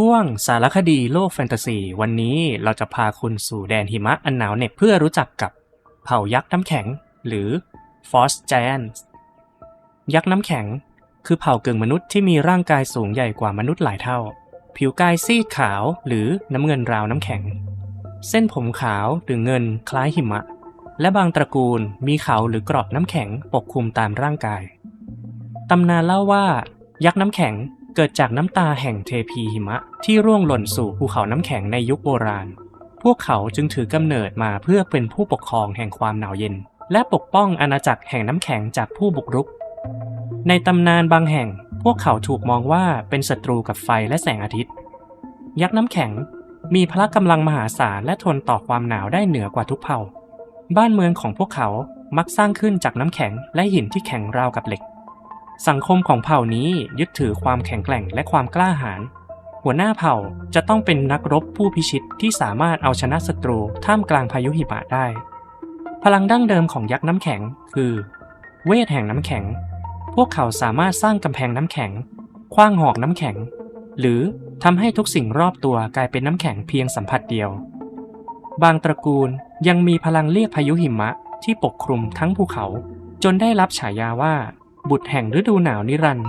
ช่วงสารคดีโลกแฟนตาซีวันนี้เราจะพาคุณสู่แดนหิมะอันหนาวเหน็บเพื่อรู้จักกับเผ่ายักษ์น้ำแข็ง หรือ Frost Giants ยักษ์น้ำแข็ง คือเผ่ากึ่งมนุษย์ที่มีร่างกายสูงใหญ่กว่ามนุษย์หลายเท่า ผิวกายซีดขาวหรือน้ำเงินราวน้ำแข็ง เส้นผมขาวหรือเงินคล้ายหิมะ และบางตระกูลมีเขาหรือเกราะน้ำแข็งปกคลุมตามร่างกายตำนานเล่าว่ายักษ์น้ำแข็ง เกิดจากน้ำตาแห่งเทพีหิมะที่ร่วงหล่นสู่ภูเขาน้ำแข็งในยุคโบราณ พวกเขาจึงถือกำเนิดมาเพื่อเป็นผู้ปกครองแห่งความหนาวเย็น และปกป้องอาณาจักรแห่งน้ำแข็งจากผู้บุกรุก ในตำนานบางแห่ง พวกเขาถูกมองว่าเป็นศัตรูกับไฟและแสงอาทิตย์ ยักษ์น้ำแข็งมีพละกำลังมหาศาลและทนต่อความหนาวได้เหนือกว่าทุกเผ่า บ้านเมืองของพวกเขามักสร้างขึ้นจากน้ำแข็งและหินที่แข็งราวกับเหล็ก สังคมของเผ่านี้ยึดถือความแข็งแกร่งและความกล้าหาญ หัวหน้าเผ่าจะต้องเป็นนักรบผู้พิชิตที่สามารถเอาชนะศัตรูท่ามกลางพายุหิมะได้ พลังดั้งเดิมของยักษ์น้ำแข็ง คือ เวทแห่งน้ำแข็ง พวกเขาสามารถสร้างกำแพงน้ำแข็ง คว้างหอกน้ำแข็ง หรือทำให้ทุกสิ่งรอบตัวกลายเป็นน้ำแข็งเพียงสัมผัสเดียว บางตระกูลยังมีพลังเรียกพายุหิมะที่ปกคลุมทั้งภูเขา จนได้รับฉายาว่า บุตรแห่งฤดูหนาวนิรันดร์